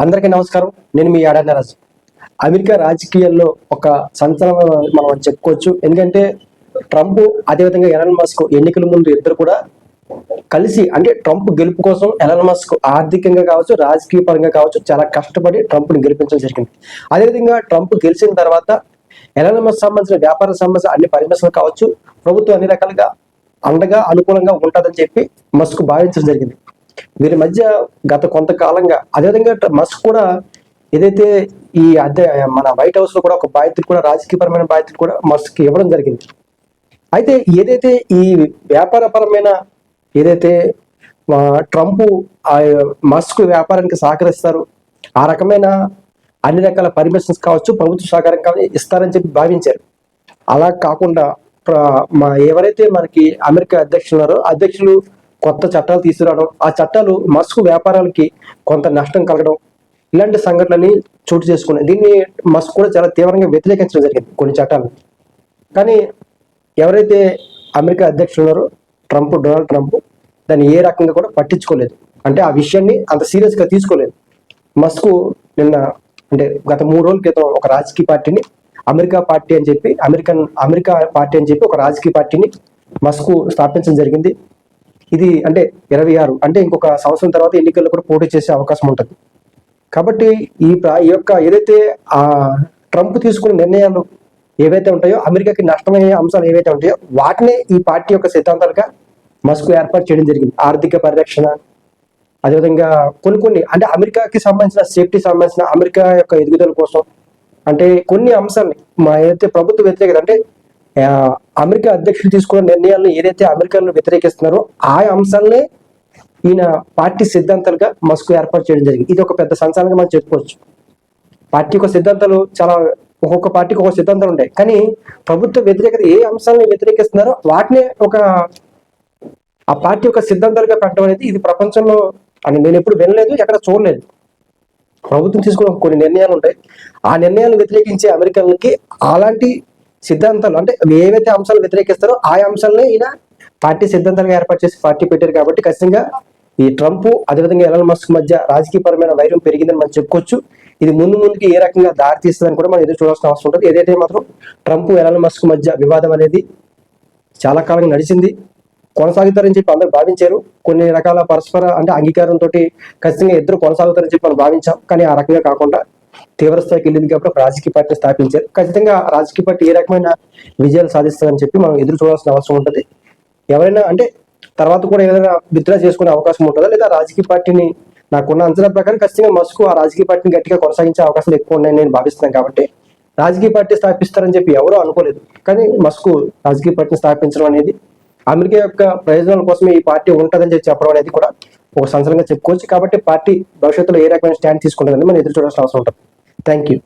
అందరికీ నమస్కారం. నేను మీ ఆడన్నరాజు అమెరికా రాజకీయాల్లో ఒక సంచలనం మనం చెప్పుకోవచ్చు. ఎందుకంటే ట్రంప్ అదేవిధంగా ఎలన్ మస్క్ ఎన్నికల ముందు ఇద్దరు కూడా కలిసి అంటే ట్రంప్ గెలుపు కోసం ఎలన్ మస్క్ ఆర్థికంగా కావచ్చు రాజకీయ పరంగా కావచ్చు చాలా కష్టపడి ట్రంప్ని గెలిపించడం జరిగింది. అదేవిధంగా ట్రంప్ గెలిచిన తర్వాత ఎలన్ మస్క్ సంబంధించిన వ్యాపార సంబంధించిన అన్ని పరిమితులు కావచ్చు ప్రభుత్వం అన్ని రకాలుగా అండగా అనుకూలంగా ఉంటుందని చెప్పి మస్క్ భావించడం జరిగింది. వీరి మధ్య గత కొంతకాలంగా అదేవిధంగా మస్క్ కూడా ఏదైతే ఈ అదే మన వైట్ హౌస్లో కూడా ఒక బాధ్యతలు కూడా రాజకీయపరమైన బాధ్యతలు కూడా మస్క్ ఇవ్వడం జరిగింది. అయితే ఏదైతే ఈ వ్యాపారపరమైన ఏదైతే ట్రంప్ ఆ మస్క్ వ్యాపారానికి సహకరిస్తారు ఆ రకమైన అన్ని రకాల పర్మిషన్స్ కావచ్చు ప్రభుత్వ సహకారం కావచ్చు ఇస్తారని చెప్పి భావించారు. అలా కాకుండా మా ఎవరైతే మనకి అమెరికా అధ్యక్షులు ఉన్నారో అధ్యక్షులు కొత్త చట్టాలు తీసుకురావడం ఆ చట్టాలు మస్కు వ్యాపారాలకి కొంత నష్టం కలగడం ఇలాంటి సంఘటనని చోటు చేసుకున్నాయి దీన్ని మస్క్ కూడా చాలా తీవ్రంగా వ్యతిరేకించడం జరిగింది కొన్ని చట్టాలు. కానీ ఎవరైతే అమెరికా అధ్యక్షులు ఉన్నారో ట్రంప్ డొనాల్డ్ ట్రంప్ దాన్ని ఏ రకంగా కూడా పట్టించుకోలేదు. అంటే ఆ విషయాన్ని అంత సీరియస్గా తీసుకోలేదు. మస్క్ నిన్న అంటే గత మూడు రోజుల క్రితం ఒక రాజకీయ పార్టీని అమెరికా పార్టీ అని చెప్పి అమెరికన్ అమెరికా పార్టీ అని చెప్పి ఒక రాజకీయ పార్టీని మస్కు స్థాపించడం జరిగింది. ఇది అంటే ఇరవై ఆరు అంటే ఇంకొక సంవత్సరం తర్వాత ఎన్నికల్లో కూడా పోటీ చేసే అవకాశం ఉంటుంది. కాబట్టి ఈ ప్ర- ఈ యొక్క ఏదైతే ఆ ట్రంప్ తీసుకున్న నిర్ణయాలు ఏవైతే ఉంటాయో అమెరికాకి నష్టమయ్యే అంశాలు ఏవైతే ఉంటాయో వాటినే ఈ పార్టీ యొక్క సిద్ధాంతాలుగా మస్క్ ఏర్పాటు చేయడం జరిగింది. ఆర్థిక పరిరక్షణ అదేవిధంగా కొన్ని కొన్ని అంటే అమెరికాకి సంబంధించిన సేఫ్టీ సంబంధించిన అమెరికా యొక్క ఎదుగుదల కోసం అంటే కొన్ని అంశాలని మా ఏదైతే ప్రభుత్వ వ్యతిరేకత అంటే అమెరికా అధ్యక్షులు తీసుకున్న నిర్ణయాలను ఏదైతే అమెరికాను వ్యతిరేకిస్తున్నారో ఆ అంశాలనే ఈయన పార్టీ సిద్ధాంతాలుగా మస్క్ ఏర్పాటు చేయడం జరిగింది. ఇది ఒక పెద్ద సంచలనంగా మనం చెప్పుకోవచ్చు. పార్టీ యొక్క సిద్ధాంతాలు చాలా ఒక్కొక్క పార్టీకి ఒక్కొక్క సిద్ధాంతాలు ఉంటాయి. కానీ ప్రభుత్వ వ్యతిరేకత ఏ అంశాలను వ్యతిరేకిస్తున్నారో వాటినే ఒక ఆ పార్టీ యొక్క సిద్ధాంతాలుగా పెట్టడం అనేది ఇది ప్రపంచంలో అని నేను ఎప్పుడు వినలేదు ఎక్కడ చూడలేదు. ప్రభుత్వం తీసుకున్న కొన్ని నిర్ణయాలు ఉంటాయి. ఆ నిర్ణయాలను వ్యతిరేకించే అమెరికన్లకి అలాంటి సిద్ధాంతాలు అంటే ఏవైతే అంశాలు వ్యతిరేకిస్తారో ఆ అంశాలనే ఈయన పార్టీ సిద్ధాంతాలుగా ఏర్పాటు చేసి పార్టీ పెట్టారు కాబట్టి ఖచ్చితంగా ఈ ట్రంప్ అదేవిధంగా ఎలన్ మస్క్ మధ్య రాజకీయపరమైన వైరం పెరిగిందని మనం చెప్పుకోవచ్చు. ఇది ముందు ముందుకి ఏ రకంగా దారి తీస్తుందని కూడా మనం ఎదురు చూడాల్సిన అవసరం ఉంటుంది. ఏదైతే మాత్రం ట్రంప్ ఎలన్ మస్క్ మధ్య వివాదం అనేది చాలా కాలంగా నడిచింది కొనసాగుతారని చెప్పి అందరూ భావించారు. కొన్ని రకాల పరస్పర అంటే అంగీకారంతో ఖచ్చితంగా ఇద్దరు కొనసాగుతారని చెప్పి మనం భావించాం. కానీ ఆ రకంగా కాకుండా తీవ్రస్థాయికి వెళ్ళింది కాబట్టి ఒక రాజకీయ పార్టీ స్థాపించారు. ఖచ్చితంగా రాజకీయ పార్టీ ఏ రకమైన విజయాలు సాధిస్తారని చెప్పి మనం ఎదురు చూడాల్సిన అవసరం ఉంటుంది. ఎవరైనా అంటే తర్వాత కూడా ఏదైనా విత్డ్రా చేసుకునే అవకాశం ఉంటుందా? లేదా రాజకీయ పార్టీని నాకున్న అంచనా ప్రకారం ఖచ్చితంగా మస్కు ఆ రాజకీయ పార్టీని గట్టిగా కొనసాగించే అవకాశాలు ఎక్కువ ఉన్నాయని నేను భావిస్తున్నాను కాబట్టి రాజకీయ పార్టీ స్థాపిస్తారని చెప్పి ఎవరూ అనుకోలేదు. కానీ మస్కు రాజకీయ పార్టీని స్థాపించడం అనేది అమెరికా యొక్క ప్రయోజనాల కోసమే ఈ పార్టీ ఉంటుందని చెప్పి చెప్పడం అనేది కూడా ఒక సంచలనంగా చెప్పుకోవచ్చు. కాబట్టి పార్టీ భవిష్యత్తులో ఏ రకమైన స్టాండ్ తీసుకుంటుందని మనం ఎదురు చూడాల్సిన అవసరం ఉంటుంది. Thank you.